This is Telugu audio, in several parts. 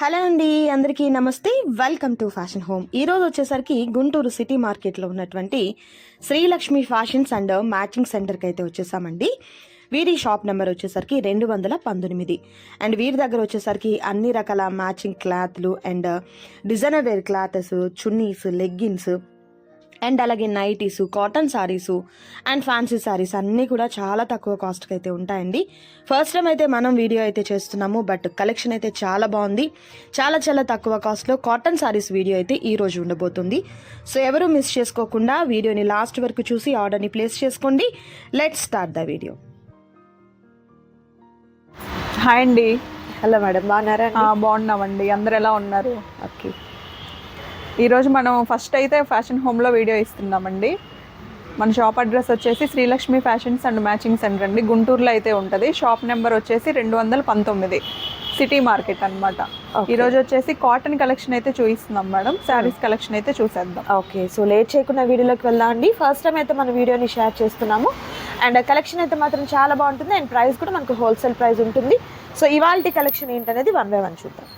హలో అండి అందరికీ నమస్తే. Welcome to fashion home. ఈ రోజు వచ్చేసరికి గుంటూరు సిటీ మార్కెట్లో ఉన్నటువంటి శ్రీలక్ష్మి ఫ్యాషన్స్ అండ్ మ్యాచింగ్ సెంటర్కి అయితే వచ్చేసామండి. వీరి షాప్ నెంబర్ వచ్చేసరికి రెండు వందల పంతొమ్మిది. అండ్ వీరి దగ్గర వచ్చేసరికి అన్ని రకాల మ్యాచింగ్ క్లాత్లు and designer wear clothes chunnis leggings and అలాగే nighties cotton saris and fancy saris అన్నీ కూడా చాలా తక్కువ కాస్ట్కి అయితే ఉంటాయండి. ఫస్ట్ టైం అయితే మనం వీడియో అయితే చేస్తున్నాము బట్ కలెక్షన్ అయితే చాలా బాగుంది. చాలా చాలా తక్కువ కాస్ట్లో కాటన్ సారీస్ వీడియో అయితే ఈ రోజు ఉండబోతుంది. సో ఎవరు మిస్ చేసుకోకుండా వీడియోని లాస్ట్ వరకు చూసి ఆర్డర్ని ప్లేస్ చేసుకోండి. Let start the video. Hi అండి. హలో మేడం బాగున్నారా బాగున్నామండి. అందరు ఎలా ఉన్నారు? ఓకే. ఈరోజు మనం ఫస్ట్ అయితే ఫ్యాషన్ హోమ్లో వీడియో ఇస్తున్నామండి. మన షాప్ అడ్రస్ వచ్చేసి Srilakshmi fashions and matching centre అండి. గుంటూరులో అయితే ఉంటుంది. షాప్ నెంబర్ వచ్చేసి రెండు వందల పంతొమ్మిది. సిటీ మార్కెట్ అనమాట. ఈరోజు వచ్చేసి కాటన్ కలెక్షన్ అయితే చూపిస్తున్నాం మేడం. శారీస్ కలెక్షన్ అయితే చూసేద్దాం. ఓకే సో లేట్ చేయకుండా వీడియోలోకి వెళ్దాం అండి. ఫస్ట్ టైం అయితే మన వీడియోని షేర్ చేస్తున్నాము. అండ్ కలెక్షన్ అయితే మాత్రం చాలా బాగుంటుంది. అండ్ ప్రైస్ కూడా మనకు హోల్సేల్ ప్రైస్ ఉంటుంది. సో ఇవాళ కలెక్షన్ ఏంటనేది వన్ బై వన్ చూద్దాం.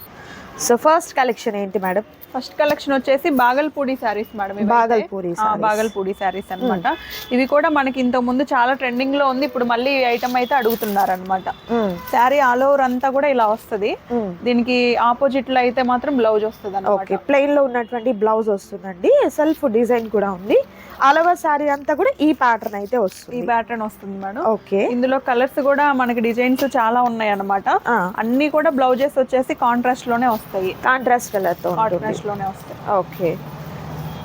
సో ఫస్ట్ కలెక్షన్ ఏంటి మేడం ఫస్ట్ కలెక్షన్ వచ్చేసి బాగల్పూడి శారీస్ మేడం. బాగల్పూడి బాగల్పూడి శారీస్ అన్నమాట. ఇవి కూడా మనకి ఇంత ముందు చాలా ట్రెండింగ్లో ఉంది. ఇప్పుడు మళ్ళీ ఐటమ్ అయితే అడుగుతున్నారు అనమాట శారీ ఆల్ ఓవర్ అంతా కూడా ఇలా వస్తది. దీనికి ఆపోజిట్లో అయితే మాత్రం బ్లౌజ్ వస్తుంది ఓకే ప్లెయిన్లో ఉన్నటువంటి బ్లౌజ్ వస్తుందండి. సెల్ఫ్ డిజైన్ కూడా ఉంది. ఆల్ ఓవర్ సారీ అంతా కూడా ఈ ప్యాటర్న్ అయితే ఈ వస్తుంది ప్యాటర్న్ వస్తుంది మేడం ఓకే ఇందులో కలర్స్ కూడా మనకి డిజైన్స్ చాలా ఉన్నాయి అన్నమాట అన్ని కూడా బ్లౌజెస్ వచ్చేసి కాంట్రాస్ట్లోనే వస్తాయి. కాంట్రాస్ట్ కలర్తో ఉంటుంది. కాంట్రాస్ట్లోనే వస్తాయి. ఓకే.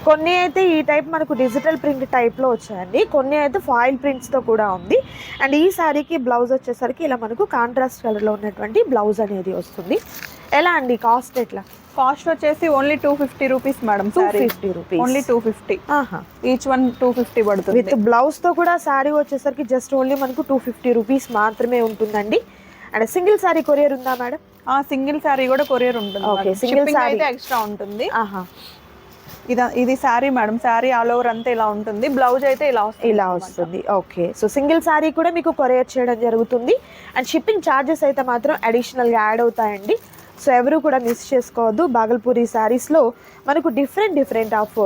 కొన్ని అయితే ఈ టైప్ మనకు డిజిటల్ ప్రింట్ టైప్లో వచ్చాయండి. కొన్ని అయితే ఫాయిల్ ప్రింట్స్తో కూడా ఉంది. అండ్ ఈ శారీకి బ్లౌజ్ వచ్చేసరికి ఇలా మనకు కాంట్రాస్ట్ కలర్లో ఉన్నటువంటి బ్లౌజ్ అనేది వస్తుంది. ఎలా అండి? కాస్ట్ ఎట్లా? కాస్ట్ వచ్చేసి only two fifty rupees madam two fifty rupees only two fifty each one two fifty పడుతుంది. విత్ బ్లౌజ్తో కూడా శారీ వచ్చేసరికి జస్ట్ ఓన్లీ మనకు టూ ఫిఫ్టీ రూపీస్ మాత్రమే ఉంటుందండి. అండ్ సింగిల్ శారీ కొరియర్ ఉందా మేడం ఆ సింగిల్ శారీ కూడా కొరియర్ ఉంటుంది Shipping saree. అయితే ఎక్స్ట్రా ఉంటుంది. ఆహా. ఇది ఇది sari madam sari all over అంతా ఇలా ఉంటుంది. బ్లౌజ్ అయితే ఇలా వస్తుంది ఇలా వస్తుంది. ఓకే సో సింగిల్ శారీ కూడా మీకు కొరియర్ చేయడం జరుగుతుంది. అండ్ షిప్పింగ్ ఛార్జెస్ అయితే మాత్రం అడిషనల్గా యాడ్ అవుతాయండి. సో ఎవరు కూడా మిస్ చేసుకోవద్దు. బాగల్పూరి శారీస్లో మనకు different different of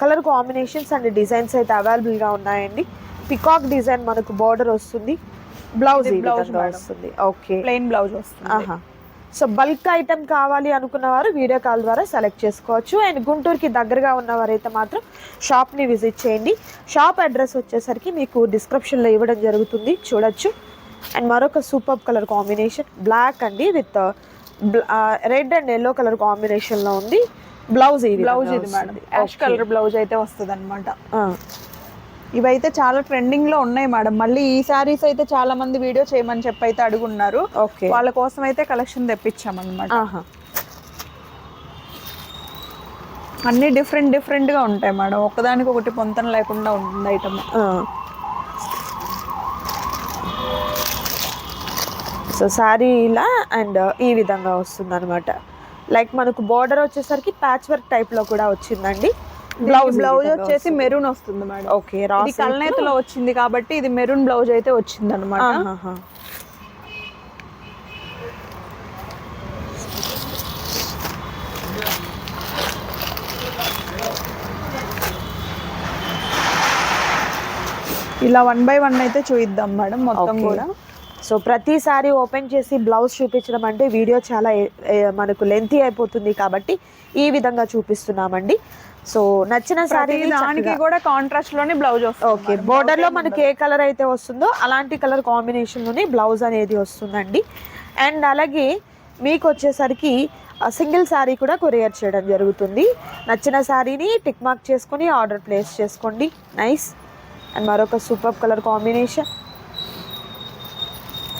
colour combinations and designs అయితే అవైలబుల్గా ఉన్నాయండి. పికాక్ డిజైన్ మనకు బార్డర్ వస్తుంది. Blouse madam. వస్తుంది. ఓకే ప్లెయిన్ బ్లౌజ్ వస్తుంది. సో బల్క్ ఐటమ్ కావాలి అనుకున్న వారు వీడియో కాల్ ద్వారా సెలెక్ట్ చేసుకోవచ్చు. అండ్ గుంటూరుకి దగ్గరగా ఉన్నవారైతే మాత్రం షాప్ని విజిట్ చేయండి. షాప్ అడ్రస్ వచ్చేసరికి మీకు డిస్క్రిప్షన్లో ఇవ్వడం జరుగుతుంది. చూడొచ్చు. అండ్ మరొక సూపర్ కలర్ కాంబినేషన్ బ్లాక్ అండి with red and yellow colour కాంబినేషన్లో ఉంది. బ్లౌజ్ ఇది బ్లౌజ్ ఇది మేడం. యాష్ కలర్ బ్లౌజ్ అయితే వస్తుంది అనమాట ఇవైతే చాలా ట్రెండింగ్లో ఉన్నాయి మేడం మళ్ళీ ఈ శారీస్ అయితే చాలా మంది వీడియో చేయమని చెప్పి అయితే అడుగున్నారు. ఓకే వాళ్ళ కోసం అయితే కలెక్షన్ తెప్పించాం అనమాట ఆహా. అన్ని డిఫరెంట్ డిఫరెంట్గా ఉంటాయి మేడం ఒకదానికి ఒకటి పొంతన లేకుండా ఉంటుంది ఐటమ్ సో శారీ ఇలా అండ్ ఈ విధంగా వస్తుంది అనమాట లైక్ మనకు బార్డర్ వచ్చేసరికి ప్యాచ్ వర్క్ టైప్లో కూడా వచ్చిందండి. బ్లౌజ్ బ్లౌజ్ వచ్చేసి మెరూన్ వస్తుంది మేడం. ఓకే ఇది కల్నేతలో వచ్చింది కాబట్టి ఇది మెరూన్ బ్లౌజ్ అయితే వచ్చింది అనమాట ఇలా వన్ బై వన్ అయితే చూయిద్దాం మేడం మొత్తం. కూడా. సో ప్రతిసారి ఓపెన్ చేసి బ్లౌజ్ చూపించడం అంటే వీడియో చాలా మనకు లెంతీ అయిపోతుంది కాబట్టి ఈ విధంగా చూపిస్తున్నామండి. సో నచ్చిన సారీ దానికి కూడా కాంట్రాస్ట్లోనే బ్లౌజ్ ఓకే బోర్డర్లో మనకి ఏ కలర్ అయితే వస్తుందో అలాంటి కలర్ కాంబినేషన్లోనే బ్లౌజ్ అనేది వస్తుందండి. అండ్ అలాగే మీకు వచ్చేసరికి సింగిల్ శారీ కూడా కొరియర్ చేయడం జరుగుతుంది. నచ్చిన శారీని టిక్ మార్క్ చేసుకొని ఆర్డర్ ప్లేస్ చేసుకోండి. నైస్ అండ్ మరొక సూపర్ కలర్ కాంబినేషన్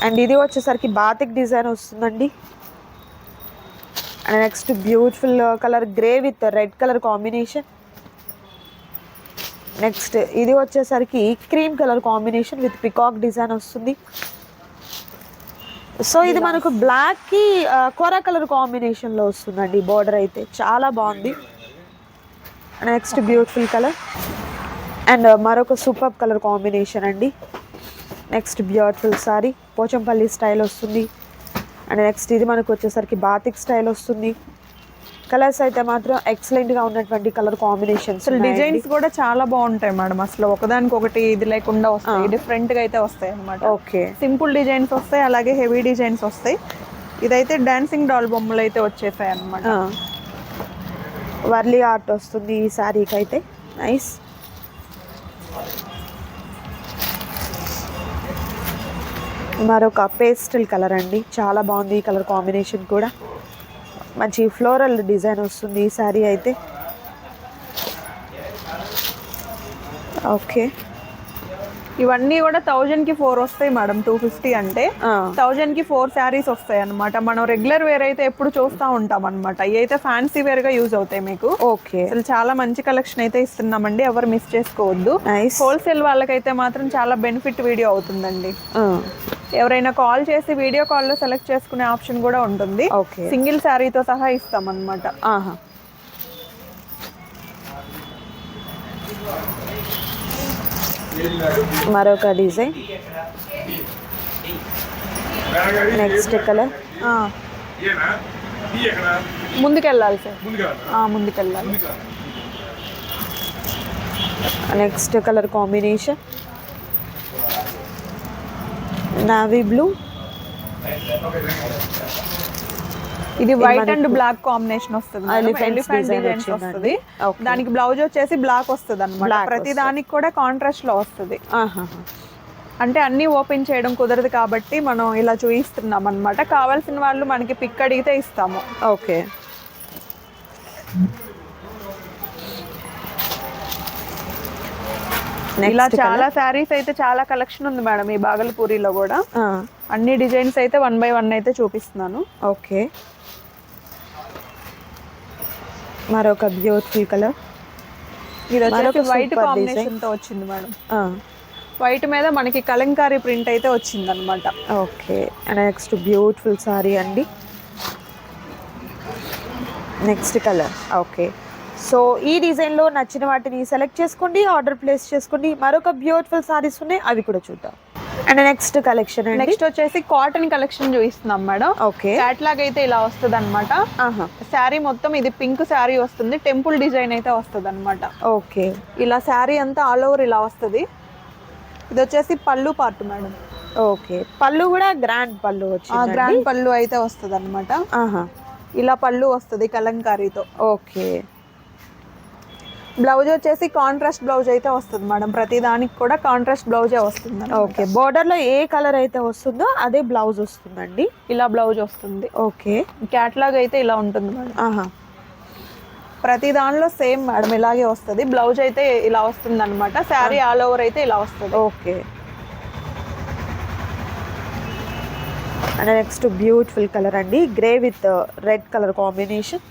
అండ్ ఇది వచ్చేసరికి బాతిక్ డిజైన్ వస్తుందండి. And next beautiful colour grey with red colour combination next ఇది వచ్చేసరికి cream colour combination with peacock design వస్తుంది. సో ఇది మనకు బ్లాక్కి ఆ, కొర కలర్ కాంబినేషన్లో వస్తుందండి బార్డర్ అయితే. చాలా బాగుంది. నెక్స్ట్ బ్యూటిఫుల్ కలర్ అండ్ మరొక సూపర్ కలర్ కాంబినేషన్ అండి. Next beautiful sari Pochampally style వస్తుంది. అండ్ నెక్స్ట్ ఇది మనకు వచ్చేసరికి బాతిక్ స్టైల్ వస్తుంది. కలర్స్ అయితే మాత్రం ఎక్సలెంట్గా ఉన్నటువంటి కలర్ కాంబినేషన్స్ డిజైన్స్ కూడా చాలా బాగుంటాయి మేడం. అసలు ఒకదానికి ఒకటి ఇది లేకుండా వస్తాయి. డిఫరెంట్గా అయితే వస్తాయి అనమాట ఓకే. సింపుల్ డిజైన్స్ వస్తాయి అలాగే హెవీ డిజైన్స్ వస్తాయి. ఇదైతే డాన్సింగ్ డాల్ బొమ్మలు అయితే వచ్చేసాయి అనమాట వర్లీ ఆర్ట్ వస్తుంది ఈ శారీకి అయితే. నైస్ మరొక పేస్టల్ కలర్ అండి. చాలా బాగుంది ఈ కలర్ కాంబినేషన్ కూడా. మంచి ఫ్లోరల్ డిజైన్ వస్తుంది ఈ శారీ అయితే. ఓకే. ఇవన్నీ కూడా థౌజండ్కి ఫోర్ వస్తాయి మేడం. టూ ఫిఫ్టీ అంటే థౌజండ్కి ఫోర్ శారీస్ వస్తాయి అనమాట మనం రెగ్యులర్ వేర్ అయితే ఎప్పుడు చూస్తూ ఉంటాం అనమాట ఇవి అయితే ఫ్యాన్సీ వేర్గా యూజ్ అవుతాయి మీకు. ఓకే. అసలు చాలా మంచి కలెక్షన్ అయితే ఇస్తున్నామండి. ఎవరు మిస్ చేసుకోవద్దు. హోల్సేల్ వాళ్ళకైతే మాత్రం చాలా బెనిఫిట్ వీడియో అవుతుందండి. ఎవరైనా కాల్ చేసి వీడియో కాల్లో సెలెక్ట్ చేసుకునే ఆప్షన్ కూడా ఉంటుంది. ఓకే. సింగిల్ శారీతో సహా ఇస్తాం అనమాట ఆహా. మరొక డిజైన్. నెక్స్ట్ కలర్ ముందుకెళ్ళాలి సార్. ఆ, ముందుకెళ్ళాలి. Next colour combination navy blue ఇది వైట్ అండ్ బ్లాక్ కాంబినేషన్ వస్తుంది. దానికి బ్లౌజ్ వచ్చేసి బ్లాక్ వస్తుంది అనమాట ప్రతి దానికి కూడా కాంట్రాస్ట్లో వస్తుంది. అంటే అన్ని ఓపెన్ చేయడం కుదరదు కాబట్టి మనం ఇలా చూపిస్తున్నాం అనమాట కావాల్సిన వాళ్ళు మనకి పిక్ అడిగితే ఇస్తాము. ఓకే ఇలా చాలా శారీస్ అయితే చాలా కలెక్షన్ ఉంది మేడం ఈ బాగలపూరిలో కూడా. అన్ని డిజైన్స్ అయితే వన్ బై వన్ అయితే చూపిస్తున్నాను. ఓకే. మరొక బ్యూటిఫుల్ కలర్ ఇది వచ్చేసి వైట్ కాంబినేషన్తో వచ్చింది మేడం. వైట్ మీద మనకి కలంకారీ ప్రింట్ అయితే వచ్చింది అనమాట ఓకే నెక్స్ట్ బ్యూటిఫుల్ సారీ అండి. Next colour okay. సో ఈ డిజైన్లో నచ్చిన వాటిని సెలెక్ట్ చేసుకోండి ఆర్డర్ ప్లేస్ చేసుకోండి మరొక బ్యూటిఫుల్ సారీస్ ఉన్నాయి అవి కూడా చూద్దాం. అండ్ నెక్స్ట్ కలెక్షన్ నెక్స్ట్ వచ్చేసి కాటన్ కలెక్షన్ చూపిస్తున్నాం మేడం. ఓకే క్యాట్లాగ్ అయితే ఇలా వస్తుంది అనమాట ఆహా. శారీ మొత్తం ఇది పింక్ శారీ వస్తుంది టెంపుల్ డిజైన్ అయితే వస్తుంది అనమాట ఓకే ఇలా శారీ అంతా ఆల్ ఓవర్ ఇలా వస్తుంది. ఇది వచ్చేసి పళ్ళు పార్ట్ మేడం. ఓకే పళ్ళు కూడా గ్రాండ్ పళ్ళు వచ్చింది గ్రాండ్ పళ్ళు అయితే వస్తుంది అనమాట ఆహా. ఇలా పళ్ళు వస్తుంది కలంకారీతో. ఓకే బ్లౌజ్ వచ్చేసి కాంట్రాస్ట్ బ్లౌజ్ అయితే వస్తుంది మేడం. ప్రతి దానికి కూడా కాంట్రాస్ట్ బ్లౌజే వస్తుంది. ఓకే బోర్డర్లో ఏ కలర్ అయితే వస్తుందో అదే బ్లౌజ్ వస్తుందండి. ఇలా బ్లౌజ్ వస్తుంది. ఓకే. క్యాట్లాగ్ అయితే ఇలా ఉంటుంది మేడం. ఆహా. ప్రతి దానిలో సేమ్ మేడం ఇలాగే వస్తుంది. బ్లౌజ్ అయితే ఇలా వస్తుంది అనమాట శారీ ఆల్ ఓవర్ అయితే ఇలా వస్తుంది. Okay. And next beautiful colour అండి. Grey with red colour combination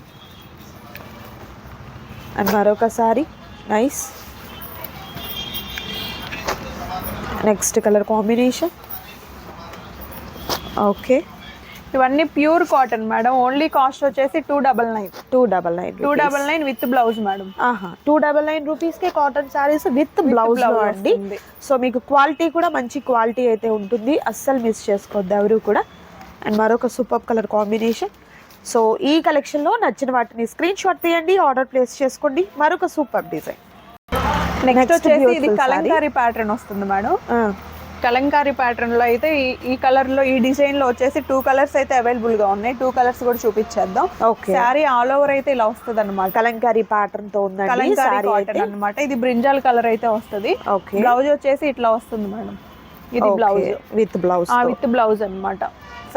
and మరొక sari nice. Next colour combination. Okay. ఇవన్నీ pure cotton madam. Only cost వచ్చేసి two double nine. Two double nine two double nine with blouse madam. ఆహా టూ డబల్ నైన్ రూపీస్కే కాటన్ శారీస్ విత్ బ్లౌజ్ అండి. సో మీకు క్వాలిటీ కూడా మంచి క్వాలిటీ అయితే ఉంటుంది. అస్సలు మిస్ చేసుకోవద్దు ఎవరు కూడా. అండ్ మరొక సూపర్ కలర్ కాంబినేషన్. సో ఈ కలెక్షన్లో నచ్చిన వాటిని స్క్రీన్ షాట్ తీయండి ఆర్డర్ ప్లేస్ చేసుకోండి. మరొక సూపర్ డిజైన్. నెక్స్ట్ వచ్చేసి ఇది కలంకారీ ప్యాటర్న్ వస్తుంది మేడం. కలంకారీ ప్యాటర్న్లో అయితే ఈ కలర్లో ఈ డిజైన్లో వచ్చేసి టూ కలర్స్ అయితే అవైలబుల్గా ఉన్నాయి. టూ కలర్స్ కూడా చూపించేద్దాం. శారీ ఆల్ ఓవర్ అయితే ఇలా వస్తుంది అనమాట కలంకారీ ప్యాటర్న్తో కలంకారీ కాటన్ అయితే. అన్నమాట. ఇది బ్రింజాల్ కలర్ అయితే వస్తుంది. బ్లౌజ్ వచ్చేసి ఇట్లా వస్తుంది మేడం. ఇది బ్లౌజ్ విత్ బ్లౌజ్ ఆ విత్ బ్లౌజ్ అన్నమాట.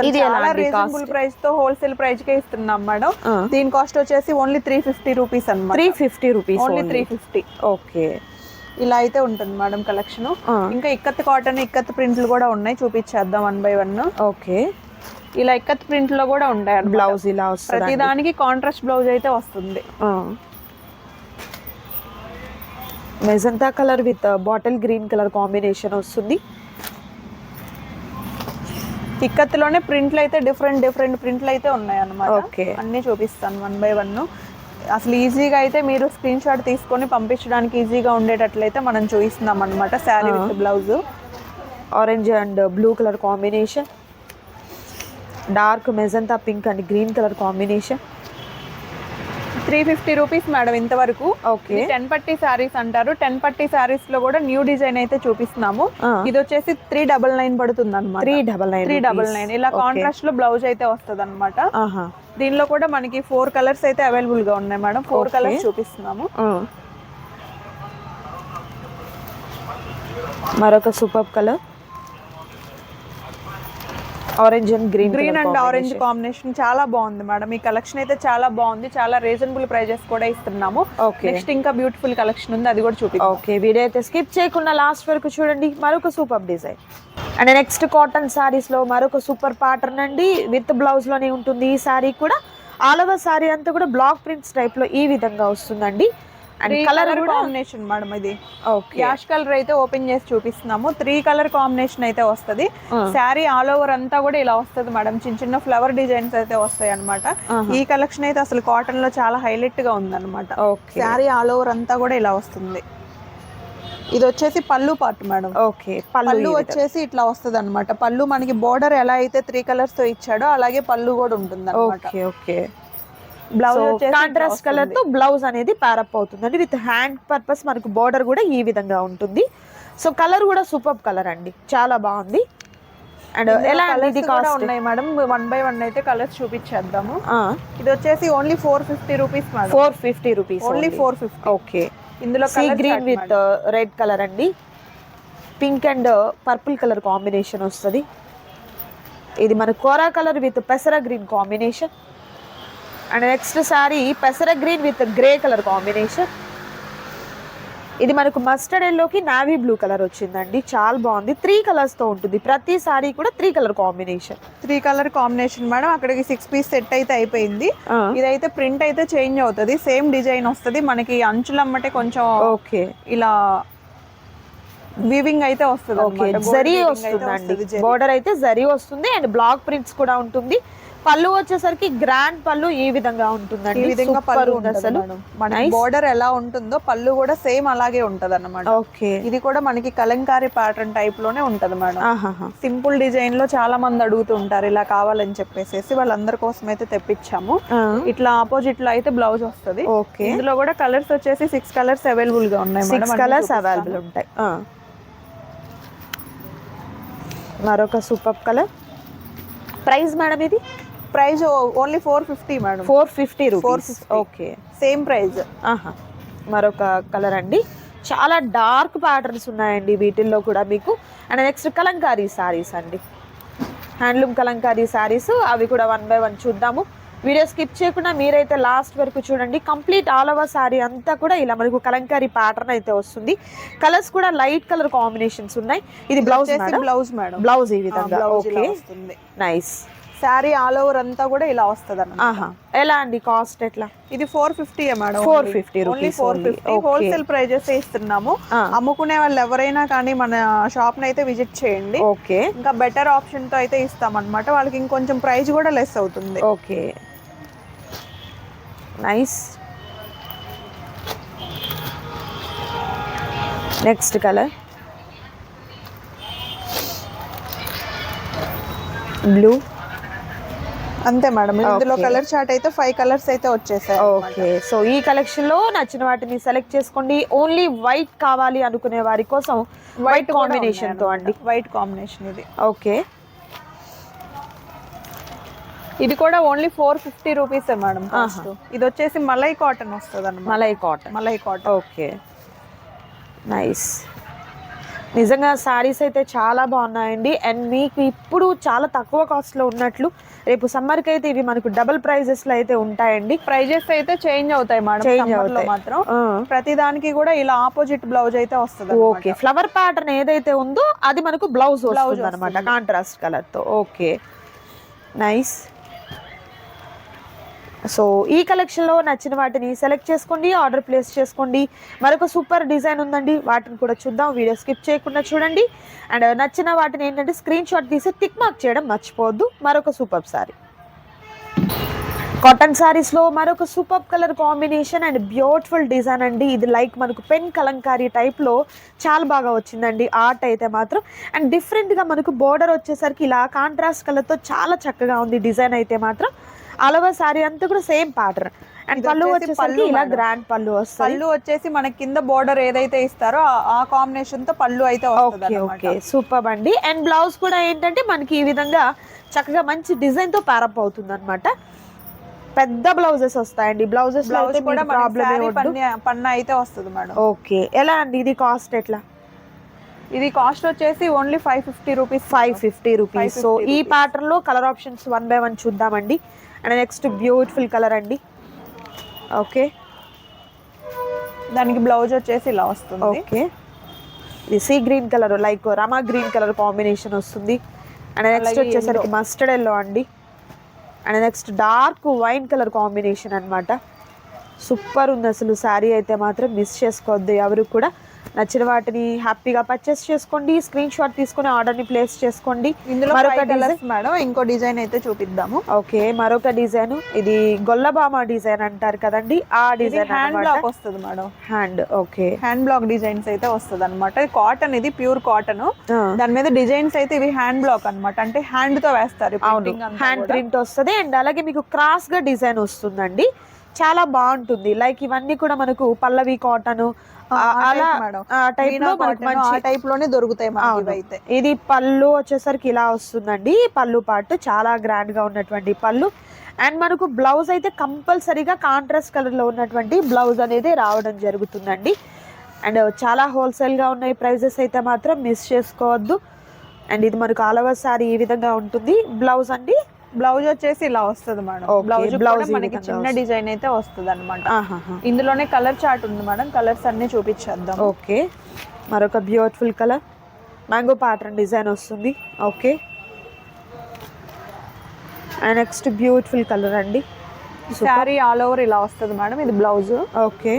ఇది చాలా రీజనబుల్ ప్రైస్తో హోల్సేల్ ప్రైస్ కే ఇస్తున్నాం మేడం. దీని కాస్ట్ వచ్చేసి ఓన్లీ త్రీ ఫిఫ్టీ రూపీస్ అనమాట three fifty rupees only three fifty okay ఇలా అయితే ఉంటుంది మేడం కలెక్షన్ ఇంకా ఇక్కత్ కాటన్ ఇక్కత్ ప్రింట్లు కూడా ఉన్నాయి. చూపించేద్దాం వన్ బై వన్ ఓకే ఇలా ఇక్కత్ ప్రింట్లో కూడా ఉంటాయి అన్నమాట. బ్లౌజ్ ఇలా వస్తుంది ప్రతి దానికి కాంట్రాస్ట్ బ్లౌజ్ అయితే వస్తుంది. Magenta colour with bottle green colour combination వస్తుంది. ఇక్కత్లోనే ప్రింట్లు అయితే డిఫరెంట్ డిఫరెంట్ ప్రింట్లు అయితే ఉన్నాయి అన్నమాట Okay. అన్ని చూపిస్తాను వన్ బై వన్. అసలు ఈజీగా అయితే మీరు స్క్రీన్ షాట్ తీసుకొని పంపించడానికి ఈజీగా ఉండేటట్లయితే మనం చూపిస్తున్నాం అనమాట sari with blouse. Orange and blue colour combination dark magenta pink and green colour combination three fifty rupees madam ఇంతవరకు. ఓకే. టెన్ పట్టి శారీస్ అంటారు. టెన్ పట్టి శారీస్లో కూడా న్యూ డిజైన్ అయితే చూపిస్తున్నాము. ఇది వచ్చేసి త్రీ డబల్ నైన్ పడుతుంది అనమాట three double nine three double nine. ఇలా కాంట్రాస్ట్లో బ్లౌజ్ అయితే వస్తుంది అనమాట దీనిలో కూడా మనకి ఫోర్ కలర్స్ అయితే అవైలబుల్గా ఉన్నాయి మేడం. ఫోర్. కలర్స్ చూపిస్తున్నాము. మరొక super colour orange and green green and orange combination చాలా బాగుంది మేడం. ఈ కలెక్షన్ అయితే చాలా బాగుంది. చాలా రీజనబుల్ ప్రైజెస్ కూడా ఇస్తున్నాము. ఓకే నెక్స్ట్ ఇంకా బ్యూటిఫుల్ కలెక్షన్ ఉంది. అది కూడా చూపి ఓకే వీడియో అయితే స్కిప్ చేయకుండా లాస్ట్ వరకు చూడండి. మరొక super design and next cotton సారీస్లో మరొక సూపర్ ప్యాటర్న్ అండి. విత్ బ్లౌజ్లోనే ఉంటుంది ఈ సారీ కూడా. ఆల్ ఓవర్ సారీ అంతా కూడా బ్లాక్ ప్రింట్స్ టైప్లో ఈ విధంగా వస్తుందండి. అండ్ కలర్ కాంబినేషన్ మేడం ఇది. ఓకే యాష్ కలర్ అయితే ఓపెన్ చేసి చూపిస్తున్నాము. త్రీ కలర్ కాంబినేషన్ అయితే వస్తది. శారీ ఆల్ ఓవర్ అంతా కూడా ఇలా వస్తది మేడం చిన్న చిన్న ఫ్లవర్ డిజైన్స్ అయితే వస్తాయి అనమాట. ఈ కలెక్షన్ అయితే అసలు కాటన్లో చాలా హైలైట్గా ఉందన్నమాట. ఓకే శారీ ఆల్ ఓవర్ అంతా కూడా ఇలా వస్తుంది. ఇది వచ్చేసి పళ్ళు పార్ట్ మేడం ఓకే పళ్ళు వచ్చేసి ఇట్లా వస్తుంది అనమాట పళ్ళు మనకి బోర్డర్ ఎలా అయితే త్రీ కలర్స్తో ఇచ్చాడో అలాగే పళ్ళు కూడా ఉంటుంది ఓకే ఓకే బ్లౌజ్ కాంట్రాస్ట్ కలర్తో బ్లౌజ్ అనేది ప్యారప్ అవుతుందండి. విత్ హ్యాండ్ పర్పస్ మనకు బోర్డర్ కూడా ఈ విధంగా ఉంటుంది. సో కలర్ కూడా సూపర్ కలర్ అండి. చాలా బాగుంది. అండ్ ఎలా అండి ఇది కాస్ట్ ఉన్నాయి మేడం వన్ బై వన్ అయితే కలర్స్ చూపించేద్దాము. ఇది వచ్చేసి only four fifty rupees four fifty rupees only four fifty okay ఇందులో sea green with red colour అండి. Pink and purple colour combination వస్తుంది. ఇది మన కోరా కలర్ విత్ పెసర green combination and next sari పెసర green with grey colour combination. ఇది మనకు మస్టర్డ్ ఎల్లోకి నావీ బ్లూ కలర్ వచ్చిందండి. చాలా బాగుంది. త్రీ కలర్స్తో ఉంటుంది. ప్రతి సారీ కూడా three colour combination. Three colour combination madam అక్కడికి సిక్స్ పీస్ సెట్ అయితే అయిపోయింది. ఇదైతే ప్రింట్ అయితే చేంజ్ అవుతుంది. సేమ్ డిజైన్ వస్తుంది. మనకి అంచులమ్మటే కొంచెం ఓకే. ఇలా వీవింగ్ అయితే వస్తుంది ఓకే. జరీ వస్తుందండి. బోర్డర్ అయితే జరీ వస్తుంది. అండ్ బ్లాక్ ప్రింట్స్ కూడా ఉంటుంది. పళ్ళు వచ్చేసరికి గ్రాండ్ పళ్ళు ఈ విధంగా ఈ ఉంటుందండి విధంగా Super పళ్ళు అసలు. మన. బోర్డర్ ఎలా ఉంటుందో పళ్ళు కూడా సేమ్ అలాగే ఉంటది అన్నమాట ఓకే. ఇది కూడా మనకి కలంకారీ ప్యాటర్న్ టైప్లోనే ఉంటది మేడం. సింపుల్ డిజైన్లో చాలా మంది అడుగుతుంటారు ఇలా కావాలని చెప్పేసి వాళ్ళందరి కోసం అయితే తెప్పించాము. ఇట్లా ఆపోజిట్లో అయితే బ్లౌజ్ వస్తది. ఓకే. ఇందులో కూడా కలర్స్ వచ్చేసి సిక్స్ కలర్స్ అవైలబుల్గా ఉన్నాయి సిక్స్ కలర్స్. అవైలబుల్ ఉంటాయి. మరొక సూపర్ కలర్ ప్రైస్ మేడం ఇది? Price only four fifty madam. Four fifty rupees. 450. Okay. Same price. ఆహా. మరొక కలర్ అండి. చాలా డార్క్ ప్యాటర్న్స్ ఉన్నాయండి వీటిల్లో కూడా మీకు. అండ్ నెక్స్ట్ కలంకారీ సారీస్ అండి. హ్యాండ్లూమ్ కలంకారీ సారీస్ అవి కూడా వన్ బై వన్ చూద్దాము. వీడియో స్కిప్ చేయకుండా మీరైతే లాస్ట్ వరకు చూడండి. కంప్లీట్ ఆల్ ఓవర్ సారీ అంతా కూడా ఇలా మనకు కలంకారీ ప్యాటర్న్ అయితే వస్తుంది. కలర్స్ కూడా లైట్ కలర్ కాంబినేషన్స్ ఉన్నాయి. ఇది బ్లౌజ్ బ్లౌజ్ మేడం. బ్లౌజ్ ఈ విధంగా. Okay. Nice. Sari all over అంతా కూడా ఇలా వస్తుంది అన్నమాట ఎలా అండి కాస్ట్ ఎట్లా? ఇది four fifty madam 450 only. rupees four. Fifty. Wholesale prices ఇస్తున్నాము. అమ్ముకునే వాళ్ళు ఎవరైనా కానీ మన షాప్ అయితే విజిట్ చేయండి. ఓకే. ఇంకా బెటర్ ఆప్షన్తో అయితే ఇస్తాం అనమాట వాళ్ళకి ఇంకొంచెం ప్రైస్ కూడా లెస్ అవుతుంది. Okay. Nice. Next colour. Blue. అంతే మేడం. ఇందులో. కలర్ చార్ట్ అయితే ఫైవ్ కలర్స్ అయితే వచ్చేసాయి ఓకే. సో ఈ కలెక్షన్లో నచ్చిన వాటిని సెలెక్ట్ చేసుకోండి. ఓన్లీ వైట్ కావాలి అనుకునే వారి కోసం వైట్ కాంబినేషన్తో అండి. వైట్ కాంబినేషన్ ఇది. ఓకే. ఇది కూడా only four fifty rupees madam ఇది వచ్చేసి మలై కాటన్ వస్తుంది అనమాట malai cotton. Malai cotton. Okay. Nice. నిజంగా సారీస్ అయితే చాలా బాగున్నాయండి. అండ్ మీకు ఇప్పుడు చాలా తక్కువ కాస్ట్లో ఉన్నట్లు రేపు సమ్మర్కి అయితే ఇవి మనకు డబుల్ ప్రైజెస్లో అయితే ఉంటాయండి. ప్రైజెస్ అయితే చేంజ్ అవుతాయి మేడం లో అవుతాయి. మాత్రం ప్రతి దానికి కూడా ఇలా ఆపోజిట్ బ్లౌజ్ అయితే వస్తుంది ఓకే ఫ్లవర్ ప్యాటర్న్ ఏదైతే ఉందో అది మనకు బ్లౌజ్ వస్తుంది. అనమాట కాంట్రాస్ట్ కలర్తో ఓకే నైస్ సో ఈ కలెక్షన్లో నచ్చిన వాటిని సెలెక్ట్ చేసుకోండి ఆర్డర్ ప్లేస్ చేసుకోండి. మరొక సూపర్ డిజైన్ ఉందండి. వాటిని కూడా చూద్దాం. వీడియో స్కిప్ చేయకుండా చూడండి. అండ్ నచ్చిన వాటిని ఏంటంటే స్క్రీన్ షాట్ తీసి టిక్ మార్క్ చేయడం మర్చిపోవద్దు. మరొక సూపర్ సారీ కాటన్ శారీస్లో మరొక super colour combination and beautiful design అండి. ఇది లైక్ మనకు పెన్ కలంకారీ టైప్లో చాలా బాగా వచ్చిందండి. ఆర్ట్ అయితే మాత్రం. అండ్ డిఫరెంట్గా మనకు బోర్డర్ వచ్చేసరికి ఇలా కాంట్రాస్ట్ కలర్తో చాలా చక్కగా ఉంది డిజైన్ అయితే మాత్రం. అలవా సారీ అంతా కూడా సేమ్ ప్యాటర్న్ అండ్ పళ్ళు వచ్చేసి వచ్చేసరికి ఇలా. గ్రాండ్ పళ్ళు వస్తుంది పళ్ళు వచ్చేసి మనకి కింద బోర్డర్ ఏదైతే ఇస్తారో ఆ- కాంబినేషన్తో పళ్ళు అయితే వస్తుంది ఓకే ఓకే సూపర్ అండి. అండ్ బ్లౌజ్ కూడా ఏంటంటే మనకి ఈ విధంగా చక్కగా మంచి డిజైన్తో ప్యారప్ అవుతుంది అనమాట పెద్ద బ్లౌజెస్ వస్తాయండి. బ్లౌజెస్ బ్లౌజ్ కూడా ప్రాబ్లమ్ పన్న అయితే వస్తుంది మేడం. ఓకే ఎలా అండి? ఇది కాస్ట్ ఎట్లా? ఇది కాస్ట్ వచ్చేసి only five fifty rupees five fifty rupees so 550 ఈ ప్యాటర్న్లో colour options one by one చూద్దామండి. అండ్ నెక్స్ట్ బ్యూటిఫుల్ కలర్ అండి. ఓకే. దానికి బ్లౌజ్ వచ్చేసి ఇలా వస్తుంది. ఓకే. ఇది sea green colour like Rama green colour combination వస్తుంది. అండ్ నెక్స్ట్ వచ్చేసరికి మస్టర్డ్ ఎల్లో అండి. And next dark wine colour combination అన్నమాట. సూపర్ ఉంది అసలు శారీ అయితే మాత్రం మిస్ చేసుకోవద్దు ఎవరు కూడా. నచ్చిన వాటిని హ్యాపీగా పర్చేస్ చేసుకోండి స్క్రీన్ షాట్ తీసుకుని ఆర్డర్ని ప్లేస్ చేసుకోండి. ఇందులో మరొక. కలర్స్ మేడం ఇంకో డిజైన్ అయితే చూపిద్దాము. ఓకే మరొక డిజైన్ ఇది గొల్లబామ డిజైన్ అంటారు కదండి ఆ డిజైన్ హ్యాండ్ బ్లాక్ వస్తుంది madam. Hand okay. Hand block designs అయితే వస్తుంది అనమాట కాటన్ ఇది ప్యూర్ కాటన్ దాని మీద డిజైన్స్ అయితే ఇవి హ్యాండ్ బ్లాక్ అన్నమాట. అంటే హ్యాండ్తో వేస్తారు హ్యాండ్. ప్రింట్ వస్తుంది. అండ్ అలాగే మీకు క్రాస్గా డిజైన్ వస్తుందండి. చాలా బాగుంటుంది. లైక్ ఇవన్నీ కూడా మనకు పల్లవి కాటన్ అలా టైప్లో మంచి టైప్లోనే దొరుకుతాయి. ఇవైతే. ఇది పళ్ళు వచ్చేసరికి ఇలా వస్తుందండి. పళ్ళు పాటు చాలా గ్రాండ్గా ఉన్నటువంటి పళ్ళు. అండ్ మనకు బ్లౌజ్ అయితే కంపల్సరీగా కాంట్రాస్ట్ కలర్లో ఉన్నటువంటి బ్లౌజ్ అనేది రావడం జరుగుతుందండి. అండ్ చాలా హోల్సేల్గా ఉన్నాయి ప్రైజెస్ అయితే మాత్రం మిస్ చేసుకోవద్దు. అండ్ ఇది మనకు ఆల్ ఓవర్ సారీ ఈ విధంగా ఉంటుంది. బ్లౌజ్ అండి బ్లౌజ్ వచ్చేసి ఇలా వస్తుంది మేడం. బ్లౌజ్ బ్లౌజ్ మనకి చిన్న. డిజైన్ అయితే వస్తుంది అనమాట. ఇందులోనే కలర్ చార్ట్ ఉంది మేడం. కలర్స్ అన్ని చూపించేద్దాం. ఓకే. మరొక beautiful colour mango pattern design వస్తుంది. Okay. And next beautiful colour అండి. శారీ ఆల్ ఓవర్ ఇలా వస్తుంది మేడం ఇది బ్లౌజ్. ఓకే.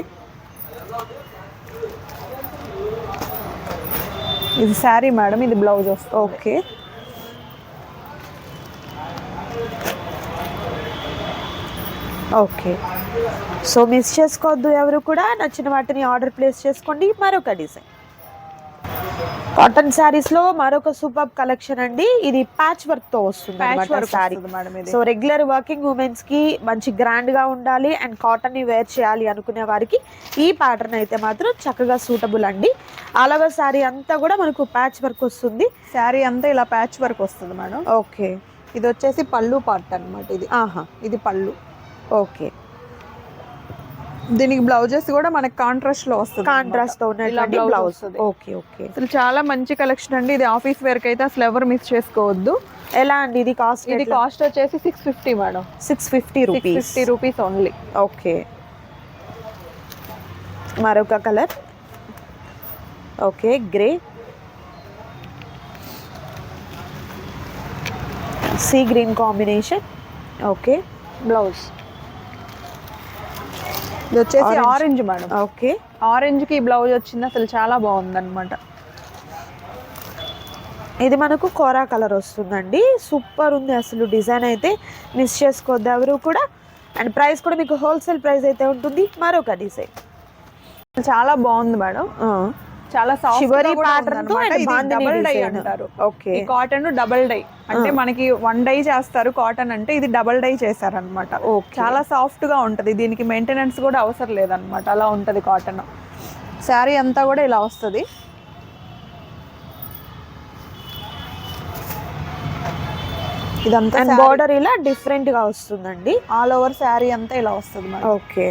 ఇది శారీ మేడం. ఇది బ్లౌజ్ వస్తుంది. ఓకే. ఓకే. సో మిస్ చేసుకోవద్దు ఎవరు కూడా. నచ్చిన వాటిని ఆర్డర్ ప్లేస్ చేసుకోండి. మరొక డిజైన్ కాటన్ శారీస్లో మరొక సూపర్ కలెక్షన్ అండి. ఇది ప్యాచ్ వర్క్తో వస్తుంది అనమాట సో రెగ్యులర్ వర్కింగ్ ఉమెన్స్కి మంచి గ్రాండ్గా ఉండాలి అండ్ కాటన్ని వేర్ చేయాలి అనుకునే వారికి ఈ ప్యాటర్న్ అయితే మాత్రం చక్కగా సూటబుల్ అండి. ఓవర్ శారీ అంతా కూడా మనకు ప్యాచ్ వర్క్ వస్తుంది. శారీ అంతా ఇలా ప్యాచ్ వర్క్ వస్తుంది మేడం. ఓకే. ఇది వచ్చేసి పళ్ళు పార్ట్ అన్నమాట ఇది. ఆహా ఇది పళ్ళు. ఓకే. దీనికి బ్లౌజెస్ కూడా మనకి కాంట్రాస్ట్లో వస్తుంది కాంట్రాస్ట్తో ఉన్నటువంటి బ్లౌజ్. వస్తుంది. Okay okay. అసలు చాలా మంచి కలెక్షన్ అండి. ఇది ఆఫీస్ వేర్ అయితే అసలు ఎవరు మిస్ చేసుకోవద్దు. ఎలా అండి ఇది కాస్ట్ ఇది కాస్ట్ వచ్చేసి six fifty madam. Six fifty rupees. Fifty rupees only. Okay. మరొక colour. Okay grey. Sea green combination. Okay. Blouse. ఇది వచ్చేసి. ఆరెంజ్ మేడం ఓకే ఆరెంజ్కి బ్లౌజ్ వచ్చింది. అసలు చాలా బాగుంది అనమాట ఇది మనకు కోరా కలర్ వస్తుందండి. సూపర్ ఉంది అసలు డిజైన్ అయితే. మిస్ చేసుకోవద్దు ఎవరు కూడా. అండ్ ప్రైస్ కూడా మీకు హోల్సేల్ ప్రైస్ అయితే ఉంటుంది. మరొక డిజైన్ చాలా బాగుంది మేడం చాలా సాఫ్ట్ చివరి డబల్ డై. అంటారు. ఓకే ఈ కాటన్ డబల్ డై అంటే మనకి వన్ డై చేస్తారు కాటన్ అంటే ఇది డబల్ డై చేశారనమాట. చాలా సాఫ్ట్గా ఉంటది. దీనికి మెయింటెనెన్స్ కూడా అవసరం లేదనమాట అలా ఉంటది కాటన్ శారీ అంతా కూడా ఇలా వస్తుంది. ఇదంతా బార్డర్ ఇలా డిఫరెంట్గా వస్తుందండి. ఆల్ ఓవర్ శారీ అంతా ఇలా వస్తుంది ఓకే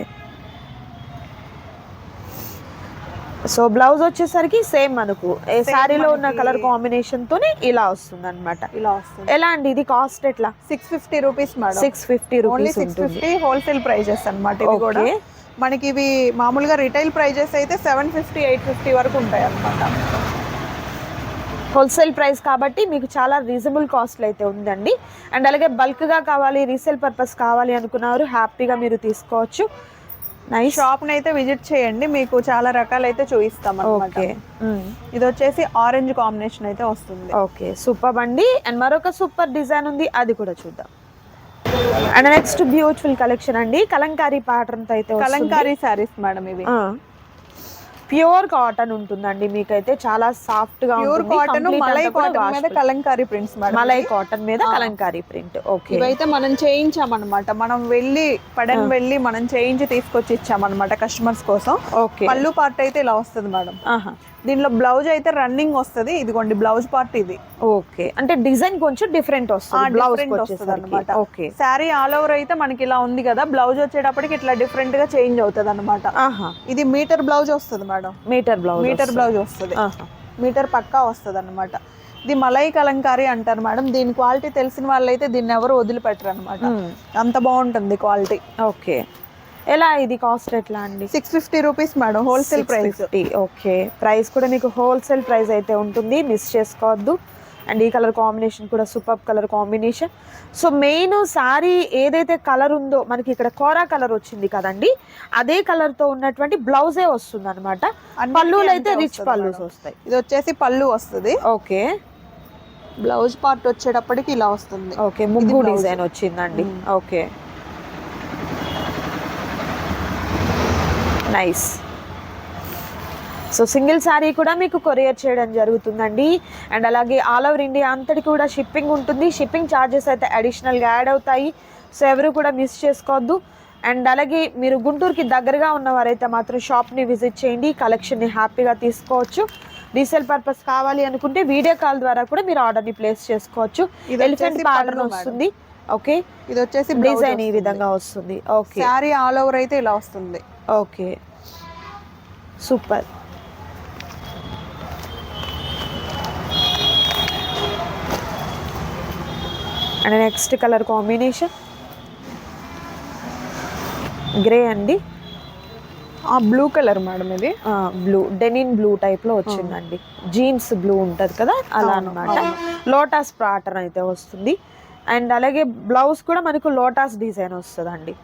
సో బ్లౌజ్ వచ్చేసరికి సేమ్ మనకు. శారీలో ఉన్న కలర్ కాంబినేషన్ తోనే ఇలా వస్తుంది అనమాట ఇలా వస్తుంది. ఎలా అండి ఇది కాస్ట్ ఎట్లా? Six fifty rupees madam six fifty only rupees fifty wholesale prices అన్నమాట ఇవి కూడా. మనకి ఇవి మామూలుగా రిటైల్ ప్రైజెస్ అయితే సెవెన్ ఫిఫ్టీ ఎయిట్ ఫిఫ్టీ వరకు ఉంటాయి అన్నమాట. హోల్సేల్ ప్రైస్ కాబట్టి మీకు చాలా రీజనబుల్ కాస్ట్లో అయితే ఉందండి. అండ్ అలాగే బల్క్గా కావాలి రీసేల్ పర్పస్ కావాలి అనుకున్నారు హ్యాపీగా మీరు తీసుకోవచ్చు. షాప్ అయితే విజిట్ చేయండి మీకు చాలా రకాలు అయితే చూపిస్తాం ఓకే ఇది వచ్చేసి ఆరెంజ్ కాంబినేషన్ అయితే వస్తుంది ఓకే సూపర్ అండి అండ్ మరొక సూపర్ డిజైన్ ఉంది అది కూడా చూద్దాం అండ్ నెక్స్ట్ బ్యూటిఫుల్ కలెక్షన్ అండి కలంకారీ ప్యాటర్న్తో అయితే కలంకారీ శారీస్ మేడం ఇవి ప్యూర్ కాటన్ ఉంటుందండి మీకైతే చాలా సాఫ్ట్గా ప్యూర్. కాటన్ మలై కాటన్ మీద. కలంకారీ ప్రింట్స్ మలై కాటన్ మీద కలంకారీ ప్రింట్ ఓకే. ఇవైతే మనం చేయించామన్నమాట. మనం వెళ్ళి పడన్ వెళ్ళి మనం చేయించి తీసుకొచ్చి ఇచ్చామన్నమాట కస్టమర్స్ కోసం. ఓకే. పళ్ళు పార్ట్ అయితే ఇలా వస్తుంది మేడం. దీనిలో బ్లౌజ్ అయితే రన్నింగ్ వస్తుంది. ఇదిగోండి బ్లౌజ్ పార్ట్ ఇది. ఓకే. అంటే డిజైన్ కొంచెం డిఫరెంట్ వస్తుంది. బ్లౌజ్ వస్తుంది అనమాట ఓకే. శారీ ఆల్ ఓవర్ అయితే మనకి ఇలా ఉంది కదా బ్లౌజ్ వచ్చేటప్పటికి ఇట్లా డిఫరెంట్గా చేంజ్ అవుతుంది అనమాట ఆహా. ఇది మీటర్ బ్లౌజ్ వస్తుంది madam. Metre blouse metre blouse వస్తుంది. మీటర్ పక్కా వస్తుంది అనమాట ఇది మలై కలంకారీ అంటారు మేడం. దీని క్వాలిటీ తెలిసిన వాళ్ళైతే దీన్ని ఎవరు వదిలిపెట్టరు అనమాట. అంత బాగుంటుంది క్వాలిటీ. ఓకే. ఎలా ఇది కాస్ట్ ఎట్లా అండి? Six fifty rupees madam wholesale price okay price కూడా మీకు హోల్సేల్ ప్రైస్ అయితే ఉంటుంది మిస్ చేసుకోవద్దు. అండ్ ఈ కలర్ కాంబినేషన్ కూడా super colour combination so main sari ఏదైతే కలర్ ఉందో మనకి ఇక్కడ కోరా కలర్ వచ్చింది కదండి అదే కలర్తో ఉన్నటువంటి బ్లౌజే వస్తుంది అనమాట పళ్ళులు అయితే రిచ్ పళ్ళుస్. వస్తాయి. ఇది వచ్చేసి పళ్ళు వస్తుంది. ఓకే బ్లౌజ్ పార్ట్ వచ్చేటప్పటికి ఇలా వస్తుంది. ఓకే ముగ్గు. డిజైన్ వచ్చిందండి. Okay nice so single sari కూడా మీకు కొరియర్ చేయడం జరుగుతుందండి. అండ్ అలాగే ఆల్ ఓవర్ ఇండియా అంతటి కూడా షిప్పింగ్ ఉంటుంది. షిప్పింగ్ ఛార్జెస్ అయితే అడిషనల్గా యాడ్ అవుతాయి. సో ఎవరు కూడా మిస్ చేసుకోవద్దు. అండ్ అలాగే మీరు గుంటూరుకి దగ్గరగా ఉన్నవారైతే మాత్రం షాప్ని విజిట్ చేయండి. కలెక్షన్ని హ్యాపీగా తీసుకోవచ్చు. రీసేల్ పర్పస్ కావాలి అనుకుంటే వీడియో కాల్ ద్వారా కూడా మీరు ఆర్డర్ని ప్లేస్ చేసుకోవచ్చు. Elephant pattern. వస్తుంది. ఓకే ఇది వచ్చేసి డిజైన్ ఈ విధంగా వస్తుంది. ఓకే శారీ ఆల్ ఓవర్ అయితే ఇలా వస్తుంది. Okay. Super. And next colour combination? Grey అండి. ఆ బ్లూ కలర్ మేడం ఇది? బ్లూ. డెనిన్ బ్లూ టైప్లో వచ్చిందండి జీన్స్ బ్లూ ఉంటది కదా అలా అవును, అన్నమాట. లోటస్ ప్యాటర్న్ అయితే వస్తుంది. అండ్ అలాగే బ్లౌజ్ కూడా మనకు లోటస్ డిజైన్ వస్తుందండి.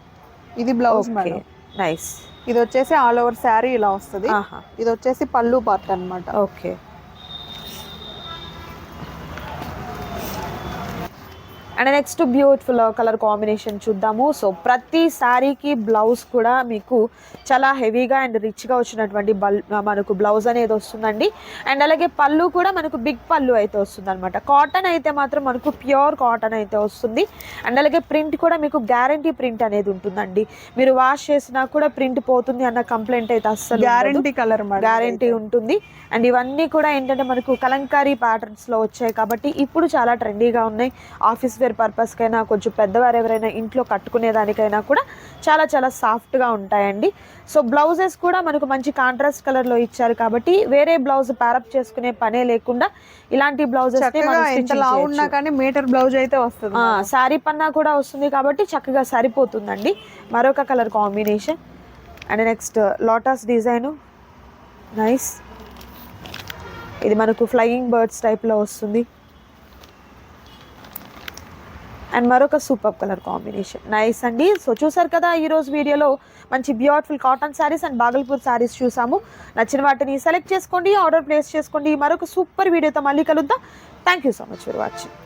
ఇది బ్లౌజ్ నైస్. ఇది వచ్చేసి ఆల్ ఓవర్ శారీ ఇలా వస్తుంది. ఇది వచ్చేసి పళ్ళు పార్ట్ అన్నమాట. Okay. And next beautiful colour combination చూద్దాము. సో ప్రతి శారీకి బ్లౌజ్ కూడా మీకు చాలా హెవీగా అండ్ రిచ్గా వచ్చినటువంటి బల్ మనకు బ్లౌజ్ అనేది వస్తుందండి. అండ్ అలాగే పళ్ళు కూడా మనకు బిగ్ పళ్ళు అయితే వస్తుంది అనమాట కాటన్ అయితే మాత్రం మనకు ప్యూర్ కాటన్ అయితే వస్తుంది. అండ్ అలాగే ప్రింట్ కూడా మీకు గ్యారంటీ ప్రింట్ అనేది ఉంటుందండి. మీరు వాష్ చేసినా కూడా ప్రింట్ పోతుంది అన్న కంప్లైంట్ అయితే అస్సలు. గ్యారంటీ కలర్ గ్యారంటీ ఉంటుంది. అండ్ ఇవన్నీ కూడా ఏంటంటే మనకు కలంకారీ ప్యాటర్న్స్లో వచ్చాయి కాబట్టి ఇప్పుడు చాలా ట్రెండీగా ఉన్నాయి. ఆఫీస్ వేర్ పర్పస్ కైనా కొంచెం పెద్దవారు ఎవరైనా ఇంట్లో కట్టుకునే దానికైనా కూడా చాలా చాలా సాఫ్ట్గా ఉంటాయండి. సో బ్లౌజెస్ కూడా మనకు మంచి కాంట్రాస్ట్ కలర్లో ఇచ్చారు కాబట్టి వేరే బ్లౌజ్ ప్యారప్ చేసుకునే పనే లేకుండా ఇలాంటి బ్లౌజెస్ ఉన్నా కానీ మీటర్ బ్లౌజ్ అయితే వస్తుంది. శారీ పన్నా కూడా వస్తుంది కాబట్టి చక్కగా సరిపోతుందండి. మరొక colour combination. And next lotus design. Nice. ఇది మనకు ఫ్లయింగ్ బర్డ్స్ టైప్లో వస్తుంది. అండ్ మరొక సూపర్ కలర్ కాంబినేషన్. నైస్ అండి. సో చూసారు కదా ఈరోజు వీడియోలో మంచి beautiful cotton saris and Bhagalpur saris చూసాము. నచ్చిన వాటిని సెలెక్ట్ చేసుకోండి ఆర్డర్ ప్లేస్ చేసుకోండి. మరొక సూపర్ వీడియోతో మళ్ళీ కలుద్దాం. Thank you so much for watching